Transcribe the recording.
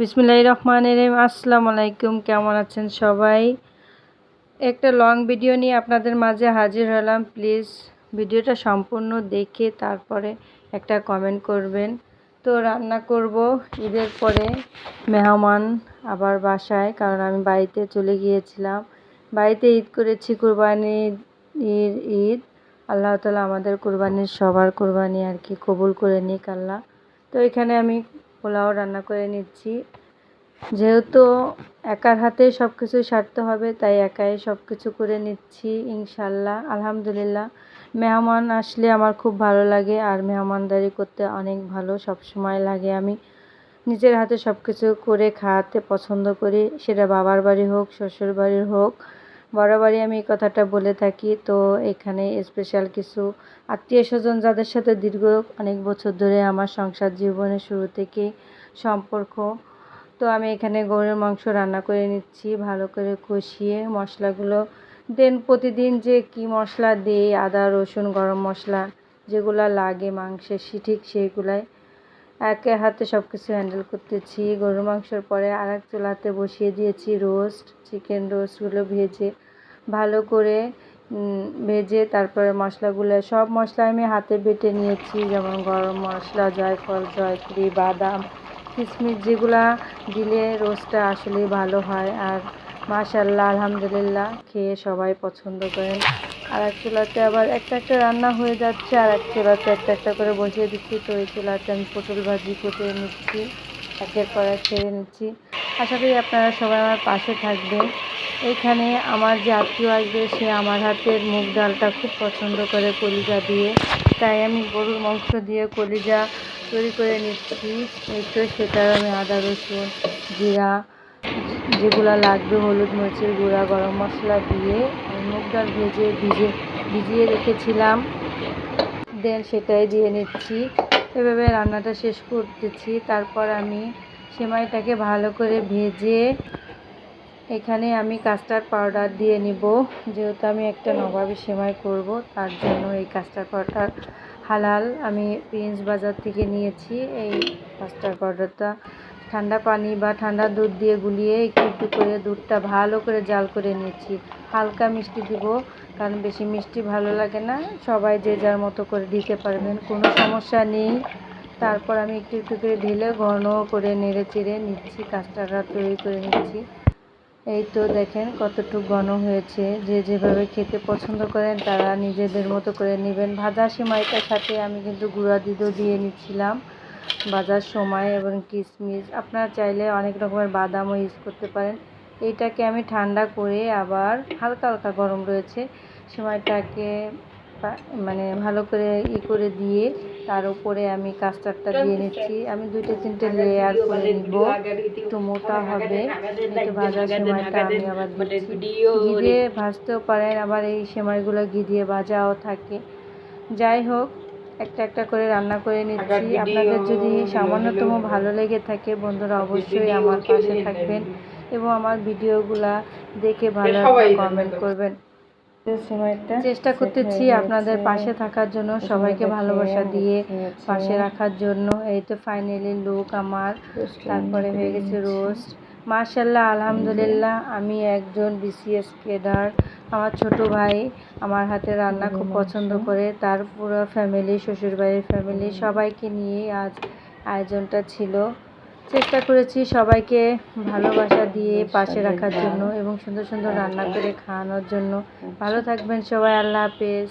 বিসমিল্লাহ রহমান রহিম। আসসালামু আলাইকুম, কেমন আছেন সবাই? একটা লং ভিডিও নিয়ে আপনাদের মাঝে হাজির হলাম। প্লিজ ভিডিওটা সম্পূর্ণ দেখে তারপরে একটা কমেন্ট করবেন। তো রান্না করব, ঈদের পরে মেহমান আবার বাসায়, কারণ আমি বাড়িতে চলে গিয়েছিলাম। বাড়িতে ঈদ করেছি কোরবানির ঈদ আল্লাহ তালা আমাদের কোরবানির সবার কোরবানি আর কি কবুল করে নিক আল্লাহ। তো এখানে আমি পোলাও রান্না করে নিচ্ছি। যেহেতু একার হাতে সব কিছু সারতে হবে, তাই একাই সব কিছু করে নিচ্ছি ইনশাল্লাহ আলহামদুলিল্লাহ। মেহমান আসলে আমার খুব ভালো লাগে আর মেহমানদারি করতে অনেক ভালো সব সময় লাগে। আমি নিজের হাতে সব কিছু করে খাওয়াতে পছন্দ করি, সেটা বাবার বাড়ি হোক শ্বশুর বাড়ির হোক। বরাবরই আমি এই কথাটা বলে থাকি। তো এখানে স্পেশাল কিছু আত্মীয় স্বজন যাদের সাথে দীর্ঘ অনেক বছর ধরে আমার সংসার জীবনের শুরু থেকে সম্পর্ক। তো আমি এখানে গরুর মাংস রান্না করে নিচ্ছি, ভালো করে কষিয়ে মশলাগুলো। দেন প্রতিদিন যে কি মশলা দিই, আদা, রসুন, গরম মশলা যেগুলো লাগে মাংসে ঠিক সেইগুলাই একে হাতে সব কিছু হ্যান্ডেল করতেছি। গরুর মাংসর পরে আর এক চুলাতে বসিয়ে দিয়েছি রোস্ট চিকেন রোস্টগুলো ভেজে, ভালো করে ভেজে তারপরে মশলাগুলো, সব মশলা আমি হাতে বেটে নিয়েছি, যেমন গরম মশলা, জয়ফল, জয়ত্রী, বাদাম কিশমিশ যেগুলা দিলে রোস্টটা আসলে ভালো হয়। আর মাশাল্লাহ আলহামদুলিল্লাহ, খেয়ে সবাই পছন্দ করেন। আর এক চুলাতে আবার একটা একটা রান্না হয়ে যাচ্ছে, আর এক চুলাতে একটা একটা করে বসিয়ে দিচ্ছি। তো এই চুলাতে আমি পটল ভাজি কেটে নিচ্ছি, একের পর এক ছেড়ে নিচ্ছি। আশা করি আপনারা সবাই আমার পাশে থাকবেন। এখানে আমার যে আত্মীয় আসবে, সে আমার হাতের মুগ ডালটা খুব পছন্দ করে কলিজা দিয়ে। তাই আমি গরুর মাংস দিয়ে কলিজা তৈরি করে নিচ্ছি। এই তো সেটা আমি আদা, রসুন, জিরা, যেগুলো লাগবে, হলুদ মরিচের গুঁড়া, গরম মশলা দিয়ে মুগ ডাল ভেজে ভিজে, ভিজিয়ে রেখেছিলাম। দেন সেটাই দিয়ে নিচ্ছি। এভাবে রান্নাটা শেষ করতেছি। তারপর আমি সেমাইটাকে ভালো করে ভেজে এখানে আমি কাস্টার্ড পাউডার দিয়ে নিব। যেহেতু আমি একটা নবাবি সেমাই করব, তার জন্য এই কাস্টার্ড পাউডার হালাল আমি প্রিন্স বাজার থেকে নিয়েছি। এই কাস্টার্ড পাউডারটা ঠান্ডা পানি বা ঠান্ডা দুধ দিয়ে গুলিয়ে একটু একটু করে দুধটা ভালো করে জাল করে নিয়েছি। হালকা মিষ্টি দিব, কারণ বেশি মিষ্টি ভালো লাগে না। সবাই যে যার মতো করে দিতে পারবেন, কোনো সমস্যা নেই। তারপর আমি একটু একটু করে ঢেলে ঘন করে নেড়ে চেড়ে নিচ্ছি, কাস্টার্ডটা তৈরি করে নিচ্ছি। এই তো দেখেন কতটুকু ঘন হয়েছে। যে যেভাবে খেতে পছন্দ করেন, তারা নিজেদের মতো করে নেবেন। ভাজা সিমাইটার সাথে আমি কিন্তু গুঁড়া দুধও দিয়ে নিচ্ছিলাম। ভাজার সময় এবং কিশমিশ আপনারা চাইলে অনেক রকমের বাদামও ইউজ করতে পারেন। এইটাকে আমি ঠান্ডা করে আবার হালকা হালকা গরম রয়েছে সময়টাকে মানে ভালো করে ই করে দিয়ে তার উপরে আমি কাস্টারটা দিয়ে নিচ্ছি। আমি দুইটা তিনটে লেয়ার করে নিব। একটু মোটা হবে। একটু ভাজার সময়টা আমি আবার ঘি দিয়ে ভাজতেও পারেন। আবার এই সেমাইগুলো ঘি দিয়ে ভাজাও থাকে। যাই হোক একটা একটা করে রান্না করে নিচ্ছি। আপনাদের যদি সামান্যতম ভালো লেগে থাকে বন্ধুরা অবশ্যই আমার পাশে থাকবেন এবং আমার ভিডিওগুলা দেখে ভালো কমেন্ট করবেন। চেষ্টা করতেছি আপনাদের পাশে থাকার জন্য সবাইকে ভালোবাসা দিয়ে পাশে রাখার জন্য। এই তো ফাইনালি লুক আমার। তারপরে হয়ে গেছে রোস্ট মার্শাল্লাহ আলহামদুলিল্লাহ। আমি একজন বিসিএস কেডার আমার ছোট ভাই আমার হাতে রান্না খুব পছন্দ করে। তার পুরো ফ্যামিলি শ্বশুরবাড়ির ফ্যামিলি সবাইকে নিয়ে আজ আয়োজনটা ছিল। চেষ্টা করেছি সবাইকে ভালোবাসা দিয়ে পাশে রাখার জন্য এবং সুন্দর সুন্দর রান্না করে খাওয়ানোর জন্য। ভালো থাকবেন সবাই আল্লাহ হাফেজ।